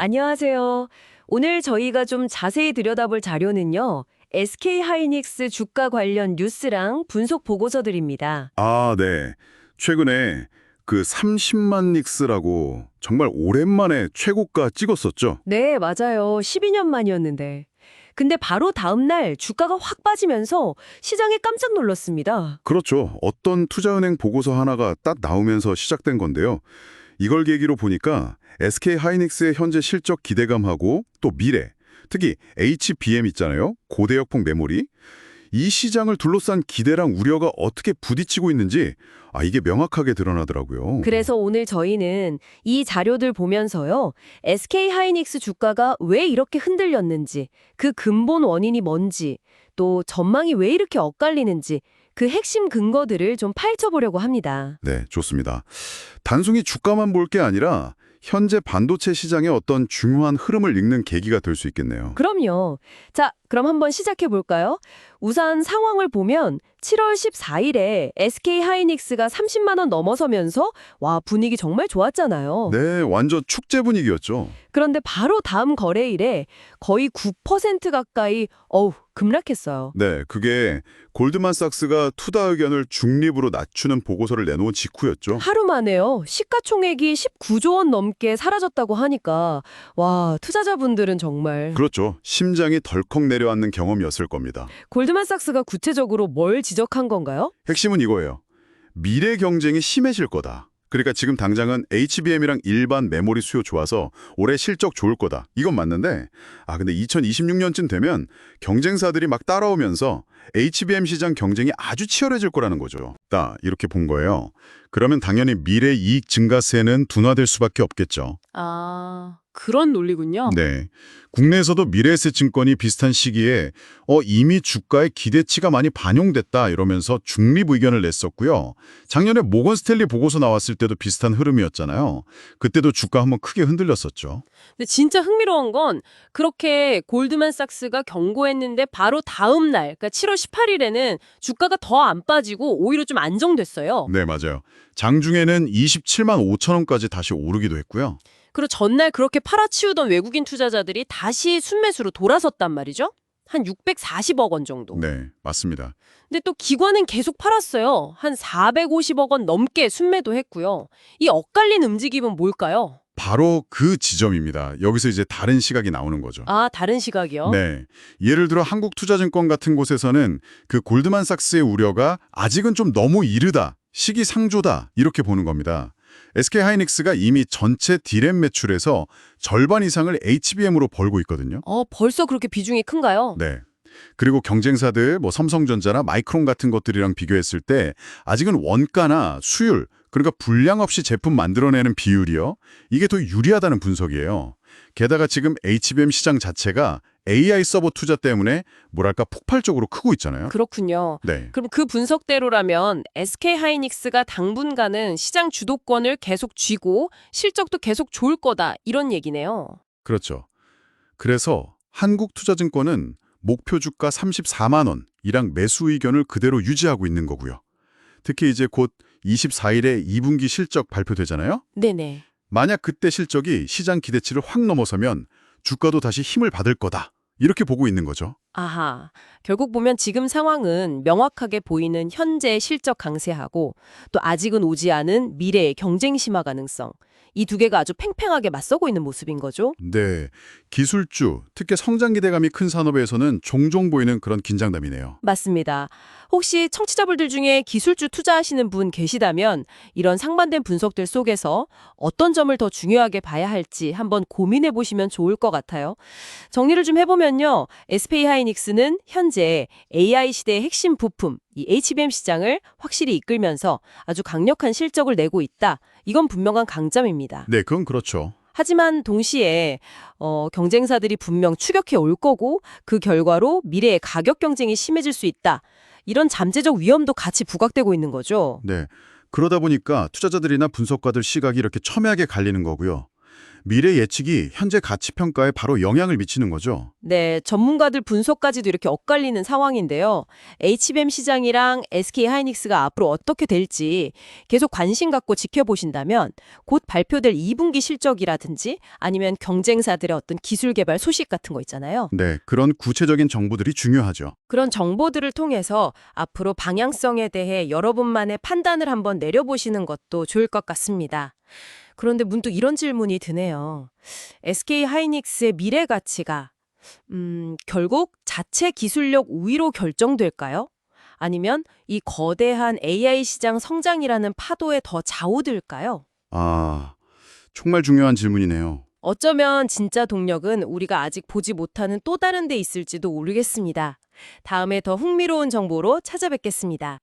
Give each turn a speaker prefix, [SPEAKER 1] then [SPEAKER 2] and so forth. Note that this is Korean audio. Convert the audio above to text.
[SPEAKER 1] 안녕하세요. 오늘 저희가 좀 자세히 들여다볼 자료는요. SK 하이닉스 주가 관련 뉴스랑 분석 보고서들입니다.
[SPEAKER 2] 아, 네. 최근에 그 30만 닉스라고 정말 오랜만에 최고가 찍었었죠.
[SPEAKER 1] 네, 맞아요. 12년 만이었는데. 근데 바로 다음 날 주가가 확 빠지면서 시장에 깜짝 놀랐습니다.
[SPEAKER 2] 그렇죠. 어떤 투자은행 보고서 하나가 딱 나오면서 시작된 건데요. 이걸 계기로 보니까 SK 하이닉스의 현재 실적 기대감하고 또 미래, 특히 HBM 있잖아요. 고대역폭 메모리. 이 시장을 둘러싼 기대랑 우려가 어떻게 부딪히고 있는지 아 이게 명확하게 드러나더라고요.
[SPEAKER 1] 그래서 오늘 저희는 이 자료들 보면서요. SK 하이닉스 주가가 왜 이렇게 흔들렸는지, 그 근본 원인이 뭔지, 또 전망이 왜 이렇게 엇갈리는지 그 핵심 근거들을 좀 파헤쳐보려고 합니다.
[SPEAKER 2] 네, 좋습니다. 단순히 주가만 볼 게 아니라 현재 반도체 시장의 어떤 중요한 흐름을 읽는 계기가 될 수 있겠네요.
[SPEAKER 1] 그럼요. 자, 그럼 한번 시작해 볼까요? 우선 상황을 보면 7월 14일에 SK 하이닉스가 30만 원 넘어서면서 와, 분위기 정말 좋았잖아요.
[SPEAKER 2] 네, 완전 축제 분위기였죠.
[SPEAKER 1] 그런데 바로 다음 거래일에 거의 9% 가까이 어우, 급락했어요.
[SPEAKER 2] 네, 그게 골드만삭스가 투자 의견을 중립으로 낮추는 보고서를 내놓은 직후였죠.
[SPEAKER 1] 하루 만에요. 시가총액이 19조 원 넘게 사라졌다고 하니까 와, 투자자분들은 정말
[SPEAKER 2] 그렇죠. 심장이 덜컥 내 려앉는 경험이었을 겁니다.
[SPEAKER 1] 골드만삭스가 구체적으로 뭘 지적한 건가요?
[SPEAKER 2] 핵심은 이거예요. 미래 경쟁이 심해질 거다. 그러니까 지금 당장은 HBM이랑 일반 메모리 수요 좋아서 올해 실적 좋을 거다. 이건 맞는데 아 근데 2026년쯤 되면 경쟁사들이 막 따라오면서 HBM 시장 경쟁이 아주 치열해질 거라는 거죠. 딱 이렇게 본 거예요. 그러면 당연히 미래 이익 증가세는 둔화될 수밖에 없겠죠.
[SPEAKER 3] 아, 그런 논리군요.
[SPEAKER 2] 네. 국내에서도 미래에셋 증권이 비슷한 시기에 어 이미 주가의 기대치가 많이 반영됐다 이러면서 중립 의견을 냈었고요. 작년에 모건 스탠리 보고서 나왔을 때도 비슷한 흐름이었잖아요. 그때도 주가 한번 크게 흔들렸었죠.
[SPEAKER 3] 근데 진짜 흥미로운 건 그렇게 골드만삭스가 경고했는데 바로 다음 날, 그러니까 7월 18일에는 주가가 더 안 빠지고 오히려 좀 안정됐어요.
[SPEAKER 2] 네, 맞아요. 장중에는 27만 5천 원까지 다시 오르기도 했고요.
[SPEAKER 3] 그리고 전날 그렇게 팔아치우던 외국인 투자자들이 다시 순매수로 돌아섰단 말이죠. 한 640억 원 정도.
[SPEAKER 2] 네, 맞습니다.
[SPEAKER 3] 근데 또 기관은 계속 팔았어요. 한 450억 원 넘게 순매도 했고요. 이 엇갈린 움직임은 뭘까요?
[SPEAKER 2] 바로 그 지점입니다. 여기서 이제 다른 시각이 나오는 거죠.
[SPEAKER 3] 아, 다른 시각이요?
[SPEAKER 2] 네. 예를 들어 한국투자증권 같은 곳에서는 그 골드만삭스의 우려가 아직은 좀 너무 이르다, 시기상조다 이렇게 보는 겁니다. SK 하이닉스가 이미 전체 디램 매출에서 절반 이상을 HBM으로 벌고 있거든요.
[SPEAKER 3] 어, 벌써 그렇게 비중이 큰가요?
[SPEAKER 2] 네. 그리고 경쟁사들 뭐 삼성전자나 마이크론 같은 것들이랑 비교했을 때 아직은 원가나 수율 그러니까 분량 없이 제품 만들어내는 비율이요. 이게 더 유리하다는 분석이에요. 게다가 지금 HBM 시장 자체가 AI 서버 투자 때문에 뭐랄까 폭발적으로 크고 있잖아요.
[SPEAKER 3] 그렇군요.
[SPEAKER 2] 네.
[SPEAKER 3] 그럼 그 분석대로라면 SK 하이닉스가 당분간은 시장 주도권을 계속 쥐고 실적도 계속 좋을 거다 이런 얘기네요.
[SPEAKER 2] 그렇죠. 그래서 한국투자증권은 목표 주가 34만 원이랑 매수 의견을 그대로 유지하고 있는 거고요. 특히 이제 곧 24일에 2분기 실적 발표되잖아요.
[SPEAKER 3] 네네.
[SPEAKER 2] 만약 그때 실적이 시장 기대치를 확 넘어서면 주가도 다시 힘을 받을 거다. 이렇게 보고 있는 거죠.
[SPEAKER 3] 아하. 결국 보면 지금 상황은 명확하게 보이는 현재의 실적 강세하고 또 아직은 오지 않은 미래의 경쟁 심화 가능성. 이 두 개가 아주 팽팽하게 맞서고 있는 모습인 거죠.
[SPEAKER 2] 네. 기술주, 특히 성장 기대감이 큰 산업에서는 종종 보이는 그런 긴장감이네요.
[SPEAKER 3] 맞습니다. 혹시 청취자분들 중에 기술주 투자하시는 분 계시다면 이런 상반된 분석들 속에서 어떤 점을 더 중요하게 봐야 할지 한번 고민해 보시면 좋을 것 같아요. 정리를 좀 해보면요. SK 하이닉스는 현재 AI 시대의 핵심 부품, 이 HBM 시장을 확실히 이끌면서 아주 강력한 실적을 내고 있다. 이건 분명한 강점입니다.
[SPEAKER 2] 네, 그건 그렇죠.
[SPEAKER 3] 하지만 동시에 어, 경쟁사들이 분명 추격해 올 거고 그 결과로 미래의 가격 경쟁이 심해질 수 있다. 이런 잠재적 위험도 같이 부각되고 있는 거죠.
[SPEAKER 2] 네. 그러다 보니까 투자자들이나 분석가들 시각이 이렇게 첨예하게 갈리는 거고요. 미래 예측이 현재 가치 평가에 바로 영향을 미치는 거죠.
[SPEAKER 3] 네, 전문가들 분석까지도 이렇게 엇갈리는 상황인데요. HBM 시장이랑 SK 하이닉스가 앞으로 어떻게 될지 계속 관심 갖고 지켜보신다면 곧 발표될 2분기 실적이라든지 아니면 경쟁사들의 어떤 기술 개발 소식 같은 거 있잖아요.
[SPEAKER 2] 네, 그런 구체적인 정보들이 중요하죠.
[SPEAKER 3] 그런 정보들을 통해서 앞으로 방향성에 대해 여러분만의 판단을 한번 내려보시는 것도 좋을 것 같습니다. 그런데 문득 이런 질문이 드네요. SK 하이닉스의 미래 가치가 음, 결국 자체 기술력 우위로 결정될까요? 아니면 이 거대한 AI 시장 성장이라는 파도에 더 좌우될까요?
[SPEAKER 2] 아, 정말 중요한 질문이네요.
[SPEAKER 3] 어쩌면 진짜 동력은 우리가 아직 보지 못하는 또 다른 데 있을지도 모르겠습니다. 다음에 더 흥미로운 정보로 찾아뵙겠습니다.